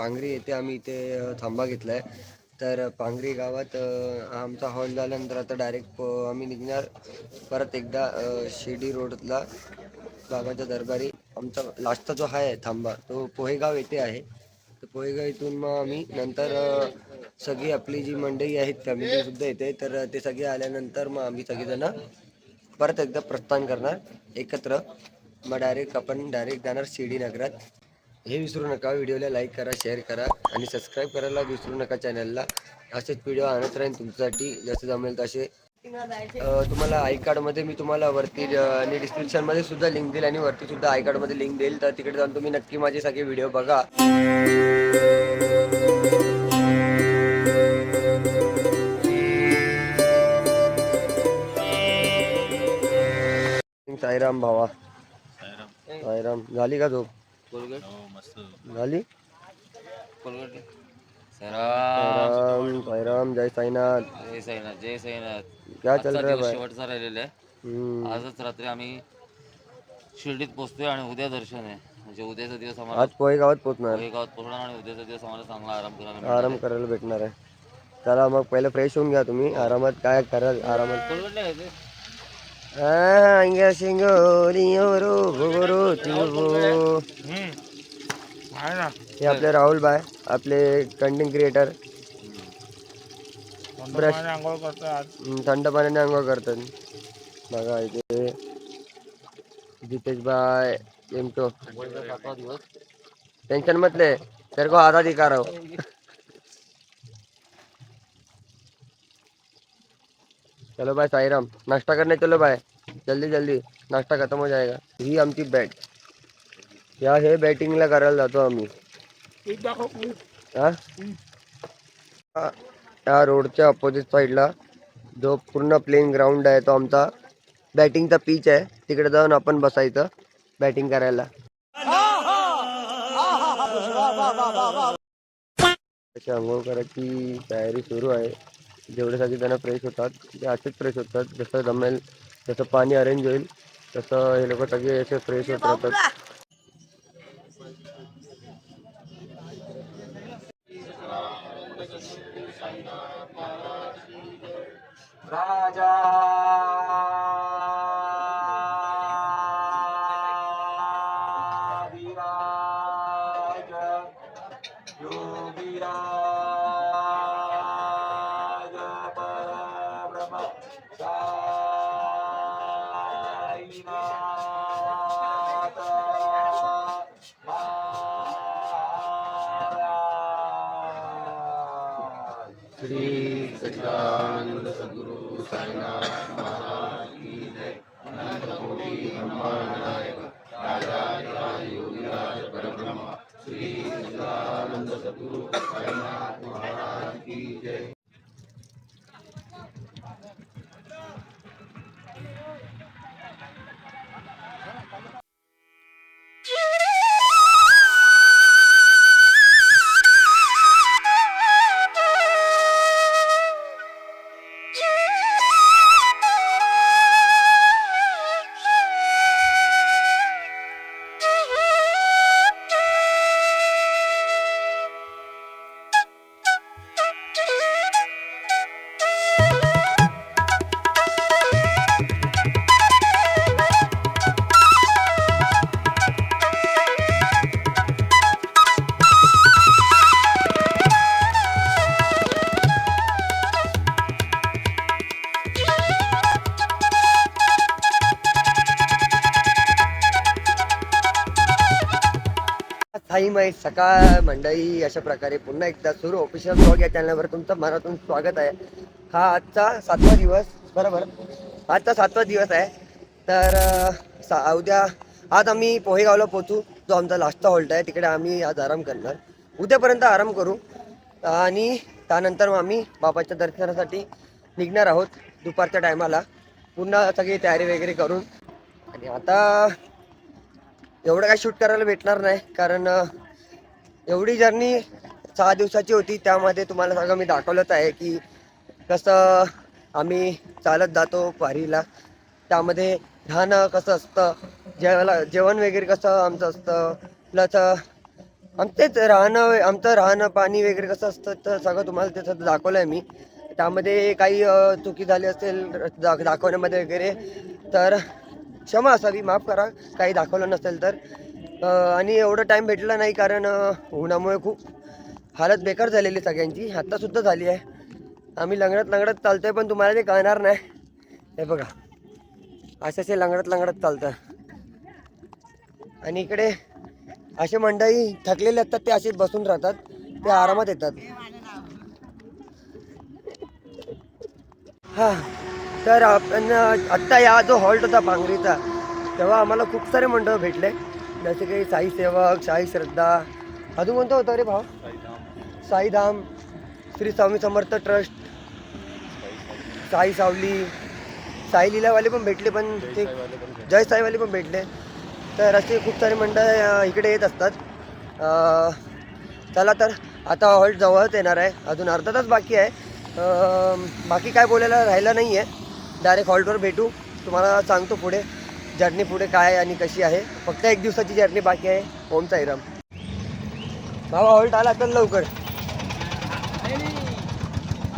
पांगरी येथे आम्ही इथे थांबा घेतला आहे तर पांगरी गावात आमचा हॉल झाल्यानंतर आता डायरेक्ट आम्ही निघणार. परत एकदा शिर्डी रोडला बाबाच्या दरबारी. आमचा लास्टचा जो आहे थांबा तो पोहेगाव येथे आहे. तर पोहेगाव इथून मग आम्ही नंतर सगळी आपली जी मंडळी आहेत फॅमिली सुद्धा येते तर ते सगळे आल्यानंतर मग आम्ही सगळेजण परत एकदा प्रस्थान करणार एकत्र. मग डायरेक्ट आपण डायरेक्ट जाणार शिर्डी नगरात. हे विसरू नका. व्हिडिओला लाईक करा शेअर करा आणि सबस्क्राईब करायला विसरू नका चॅनलला असेच व्हिडिओ आणत राहीन तुमच्यासाठी. जसे जमेल तसे. तुम्हाला आय कार्डमध्ये मी तुम्हाला वरती आणि डिस्क्रिप्शनमध्ये सुद्धा लिंक देईल आणि वरती सुद्धा आय कार्डमध्ये लिंक देईल. तर तिकडे जाऊन तुम्ही नक्की माझे सगळे व्हिडिओ बघा. साईराम भावा. साईराम झाली का झोप? कोलगेट? झाली? कोलगेट सराम साईराम साईराम जय साईनाथ. जय साईनाथ जय साईनाथ. क्या आजचा चल रहा है भाई? शेवटचा राहिलेला आहे. आजच रात्री आम्ही शिर्डीत पोहोचतोय आणि उद्या दर्शन आहे. म्हणजे उद्याचा दिवस आम्हाला आज पोहे गावात पोहोचणार गावात पोहोचणार आणि उद्याचा दिवस आम्हाला चांगला आराम करायला आराम करायला भेटणार आहे. चला मग पहिले फ्रेश होऊन घ्या तुम्ही. आरामात काय करा आरामात कोलगेट नाही हे आपले राहुल बाय आपले कंटेंट क्रिएटर ब्रश थंड पाण्याने आंघोळ करतात. बघा इथे. जितेश बाय येमतो उद्याचा सातवा मतले को आधा अधिकार रहा चलो भाई साईराम नाश्ता करने चलो भाई। जल्दी जल्दी नाश्ता खत्म हो जाएगा। ही आमची बॅट या हे बॅटिंगला करायला जातो आम्ही। हा? या रोडच्या अपोजिट साईडला जो पूर्ण प्लेन ग्राउंड आहे तो आमचा बॅटिंगचा पीच आहे. तिकडे जाऊन आपण बसायचं बॅटिंग करायला. अशी आंघोळ करायची तयारी सुरू आहे. जेवढे सगळे जण फ्रेश होतात ते असेच फ्रेश होतात जसं जमेल जसं पाणी अरेंज होईल तसं हे लोक सगळे असे फ्रेश होत राहतात. राजा श्री सच्चिदानंद सद्गुरु साईनाथ महाराज की जय। अनंत कोटि ब्रह्मांड राजा साई माहीत सकाळ मंडळी अशा प्रकारे पुन्हा एकदा सुरू. ऑफिशियल ब्लॉग या चॅनलवर तुमचं मनातून स्वागत आहे. हा आजचा सातवा दिवस बरोबर? आजचा सातवा दिवस आहे. तर सा उद्या आज आम्ही पोहेगावला पोचू जो आमचा लास्टचा हॉल्ट आहे. तिकडे आम्ही आज आराम करणार. उद्यापर्यंत आराम करू. आणि त्यानंतर मग आम्ही बाबाच्या दर्शनासाठी निघणार आहोत दुपारच्या टायमाला पुन्हा सगळी तयारी वगैरे करून. आणि आता एवढं काय शूट करायला भेटणार नाही कारण एवढी जर्नी सहा दिवसाची होती त्यामध्ये तुम्हाला सगळं मी दाखवलंच आहे की कसं आम्ही चालत जातो पारीला त्यामध्ये राहणं कसं असतं जेवायला जेवण वगैरे कसं आमचं असतं प्लस आमचेच राहणं आमचं राहणं पाणी वगैरे कसं असतं तर सगळं तुम्हाला त्याचं दाखवलं आहे मी. त्यामध्ये काही चुकी झाली असेल दा दाखवण्यामध्ये वगैरे तर क्षमा असावी माफ करा काही दाखवलं नसेल तर. आणि एवढं टाईम भेटला नाही कारण उन्हामुळे खूप हालत बेकार झालेली सगळ्यांची. आत्तासुद्धा झाली आहे. आम्ही लंगडत लंगडत चालतो आहे पण तुम्हाला ते कळणार नाही. हे बघा. असे असे लंगडत लंगडत चालतं आणि इकडे असे मंडळी थकलेले असतात ते असे बसून राहतात. ते आरामात येतात. हां. तर आपण आत्ता या जो हॉल्ट होता पांगरीचा तेव्हा आम्हाला खूप सारे मंडळ भेटले. जसे की साई सेवक साई श्रद्धा. अजून कोणतं होतं रे भाव साईधाम श्री स्वामी समर्थ ट्रस्ट साई सावली. साई लिलावाले पण भेटले पण ते जय साईवाले पण भेटले. तर असे खूप सारे मंडळ इकडे येत असतात. चला तर आता हॉल्ट जवळच येणार आहे. अजून अर्धा तास बाकी आहे. बाकी काय बोलायला राहिलं नाही आहे डायरेक्ट हॉल्टवर भेटू. तुम्हाला सांगतो पुढे जर्नी पुढे काय आणि कशी आहे. फक्त एक दिवसाची जर्नी बाकी आहे. ओम साईराम. बाबा हॉल्ट आला तर लवकर.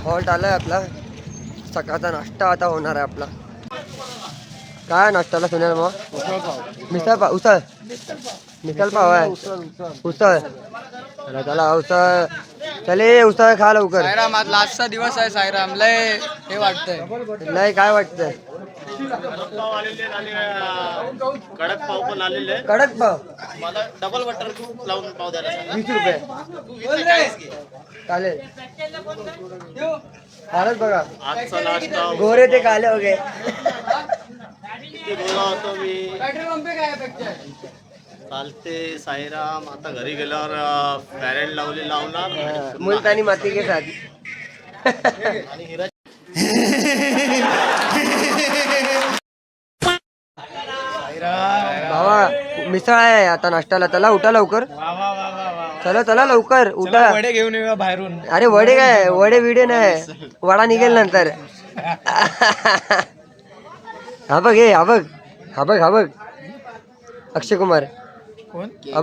हॉल्ट आला आहे आपला. सकाळचा नाश्ता आता होणार आहे आपला. काय नाश्त्याला सुनेल मग मिसळ पाव. उसळ. मिसळ पाव आहे उसळ. चला चला उसळ. चले उसळ खा लवकर. सायराम आज लास्टचा दिवस आहे सायराम. लय हे वाटतंय. नाही काय वाटतंय? कडक पाव पण आलेले. कडक पाव. मला डबल बटर लावून पाव द्यायला सांगा. वीस रुपये. चालेल. फारच बघा. आजचा नाश्ता गोरे ते काले वगैरे बोलला होतो मी. चालते साईराम आता घरी गेल्यावर पॅरेंट लावली लावणार. मुलतानी माती के साथ आणि हिरा बाबा मिसळ आहे आता नाश्त्याला. चला उठा लवकर. चला चला लवकर उठा. वडे घेऊन येऊया बाहेरून. अरे वडे काय? वडे विडे नाही. वडा निघेल नंतर. हा बघ हे हा बघ. हा बघ हा बघ. अक्षय कुमार कोण? हा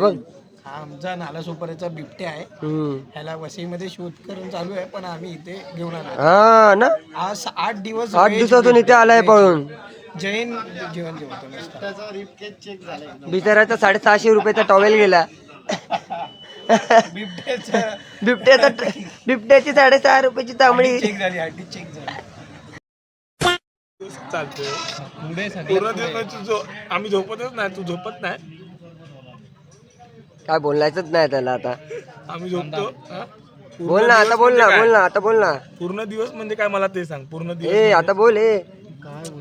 हा आमचा नाला सुपारीचा बिबटे आहे. हम्म. ह्याला वसईमध्ये शोध करून चालू आहे पण आम्ही इथे घेऊन आलो हा ना? आज आठ दिवस आठ veg दिवसातून इथे आलाय पळून जैन जेवण जेवतो नुसतं. बिचाराचा साडेसहाशे रुपयाचा टॉवेल गेला. बिबट्याचं बिबट्याचा बिबट्याची साडेसहा रुपयाची तांबडी चेक झाली हड्डी चेक झाली. चालतंय. पुढे पूर्ण दिवस तू झो आम्ही झोपतच नाही तू झोपत नाही? काय बोलायचंच नाही त्याला आता. आम्ही झोपतो. हा? पूर्ण बोल ना आता बोल ना म्हणजे बोल ना आता बोल ना? पूर्ण दिवस म्हणजे काय मला ते सांग. पूर्ण दिवस ए आता बोल ए.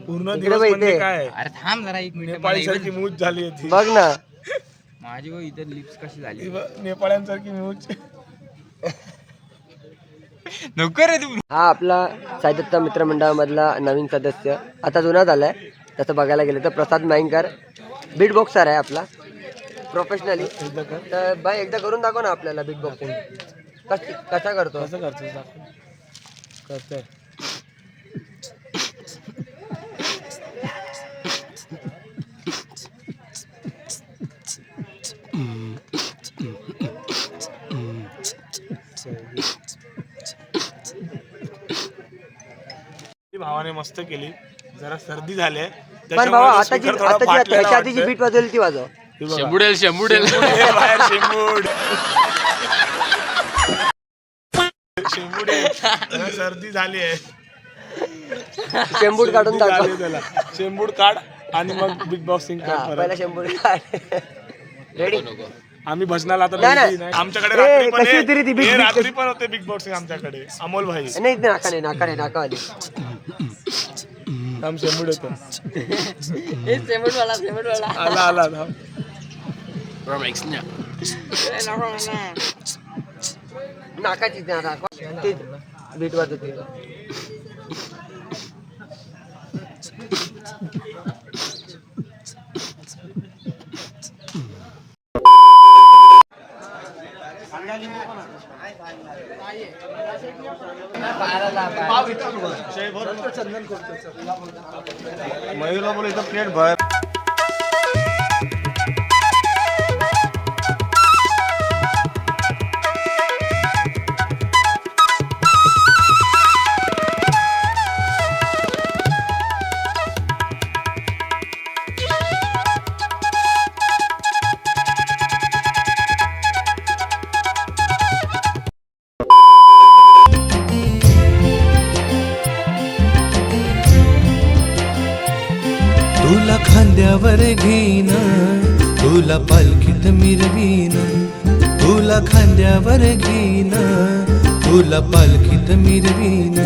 पूर्ण इकडे दिवस बघ म्हणजे इथे. काय? अरे थांब जरा एक मिनिट नेपाळी सारखी मूज झाली होती बघ ना. माझी व इतर लिप्स कशी झाली. नेपाळ्यांसारखी मूज नको रे तू. हा आपला साहित्य मित्रमंडळामधला नवीन सदस्य आता जुना झालाय. तसं बघायला गेलं तर प्रसाद मयंकर बीट बॉक्सर आहे आपला. प्रोफेशनली तर बाय एकदा करून दाखव ना आपल्याला बीट बॉक्सिंग कसा करतो कसं करतोस दाखव. करतोय भावाने मस्त केली जरा सर्दी झाली आहे. पण भावा त्याच्यामुळे आताची तो speaker थोडा आताची फाटलेला ह्याच्या आधीची वाटतोय. बीट वाजवली ती वाजव बघा. शंभुडेल शंभुडेल हे बाहेर शेंबूड शेंबूड आहे. त्याला सर्दी झाली आहे शेंबूड काढून झाली त्याला शेंबूड काढ आणि मग बिग बॉक्सिंग कर हा, परत. पहिला शेंबूड काढ रेडी आम्ही भजनाला आता नाही, बघितली नाही. नाही. आमच्याकडे ए, रात्री पण कशी हे- होती रे ती big हे big रात्री कशी? पण होते बिग बॉक्सिंग आमच्याकडे अमोल भाई नाही इथे नाका नाही नाका नाही नाका आली थांब शेंबूड होतं आला आला थांब. नाकाची ना नाका ती बीट वाजवते मयूला बोल इथं प्लेट भर खांद्यावर घेईन तुला पालखीत मिरवीन.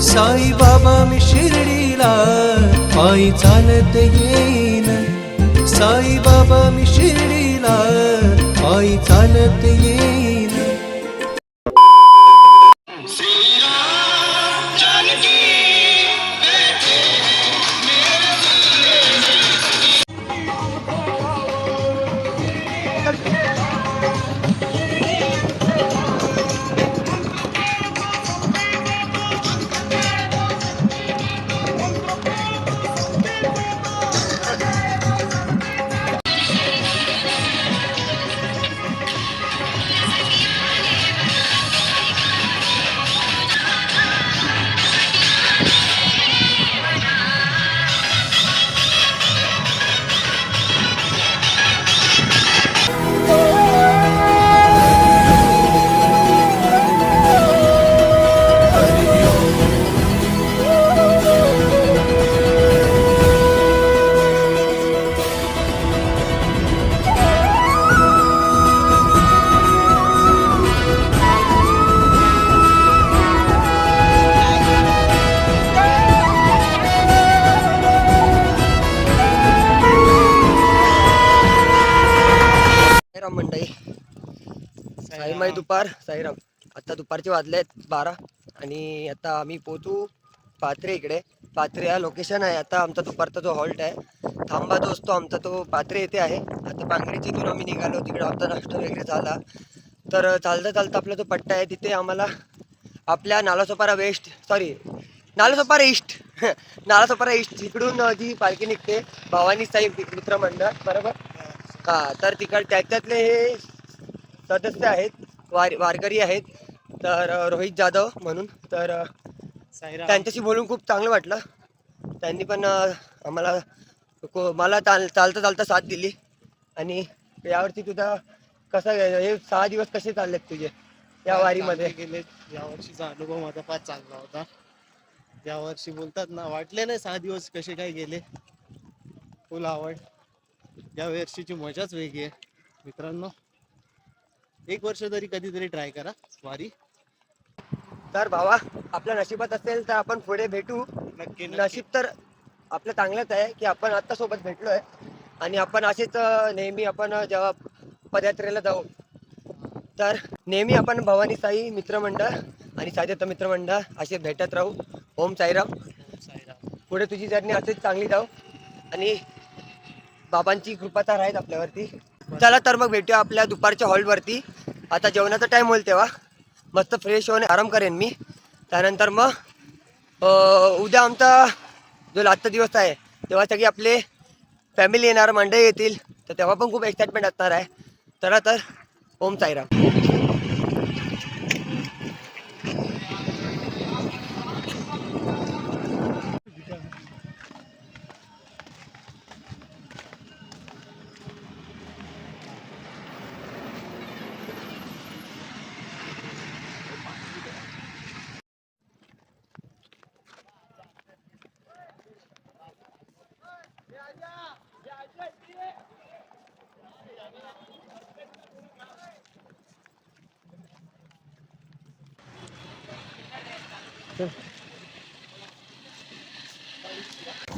साई बाबा मी शिर्डीला पायी चालत येईन. साई बाबा मी शिर्डीला पायी चालत येईन. साईमाई दुपार साईराम. आता दुपारचे वाजले आहेत बारा आणि आता आम्ही पोचू पात्रे इकडे. पात्रे हा लोकेशन आहे. आता आमचा दुपारचा जो हॉल्ट आहे थांबा जो असतो आमचा तो पात्रे येथे आहे. आता पांगरीची इथून आम्ही निघालो तिकडे. आमचा नाश्ता वगैरे झाला. तर चालता चालता आपला जो पट्टा आहे तिथे आम्हाला आपल्या Nalasopara west sorry Nalasopara east Nalasopara east इकडून जी पालखी निघते भवानी साई मित्रमंडळ बरोबर? हा तर तिकड त्याच्यातले हे सदस्य आहेत वार वारकरी आहेत तर रोहित जाधव म्हणून तर त्यांच्याशी बोलून खूप चांगलं वाटलं. त्यांनी पण आम्हाला मला चाल चालता चालता साथ दिली. आणि यावरती तुझा कसा हे सहा दिवस कसे चाललेत तुझे? या वारीमध्ये. गेले यावर्षीचा अनुभव माझा फार चांगला होता. यावर्षी बोलतात ना वाटले नाही सहा दिवस कसे काय गेले. फुल आवड. या वर्षीची मजाच वेगळी आहे मित्रांनो. एक वर्ष तरी कधीतरी ट्राय करा वारी तर भावा आपल्या नशिबात असेल तर आपण पुढे भेटू. नक्की नशीब तर आपलं चांगलंच आहे की आपण आता सोबत भेटलोय. आणि आपण असेच नेहमी आपण जेव्हा पदयात्रेला जाऊ तर नेहमी आपण भवानी साई मित्रमंडळ आणि साध्यता मित्रमंडळ असे भेटत राहू. ओम साईराम. पुढे तुझी जर्नी असेच चांगली जाऊ. आणि बाबांची कृपाचा राहील आपल्यावरती. चला तर मग भेटूया आपल्या दुपारच्या हॉलवरती. आता जेवणाचा टाईम होईल तेव्हा. मस्त फ्रेश होऊन आराम करेन मी. त्यानंतर मग उद्या आमचा जो लातचा दिवस आहे तेव्हा सगळी आपले फॅमिली येणार मंडळी येतील. तर तेव्हा पण खूप एक्साइटमेंट असणार आहे. चला तर ओम साईराम.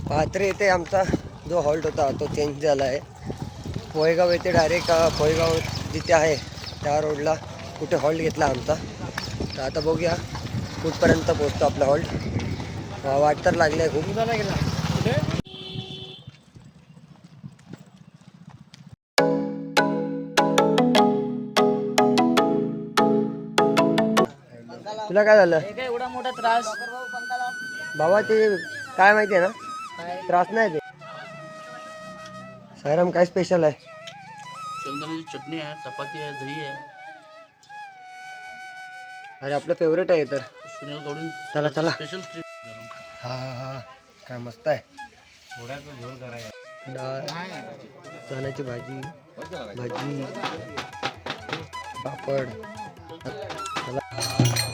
पात्रे येथे आमचा जो हॉल्ट होता तो चेंज झाला आहे. पोहेगाव येथे डायरेक्ट पोहेगाव जिथे आहे त्या रोडला कुठे हॉल्ट घेतला आमचा. तर आता बघूया कुठपर्यंत पोचतो आपला हॉल्ट. वाट तर लागली आहे खूप. तुला काय झालं? मोठा त्रास. बाबा ते काय माहिती आहे ना? त्रास नाही ते. सायराम काय स्पेशल आहे? शेंगदाण्याची चटणी आहे चपाती आहे दही आहे. अरे आपलं फेवरेट आहे तर. सुनील कडून चला चला. स्पेशल हा हा हा. काय मस्त आहे. डाळ चण्याची भाजी भाजी पापड. चला.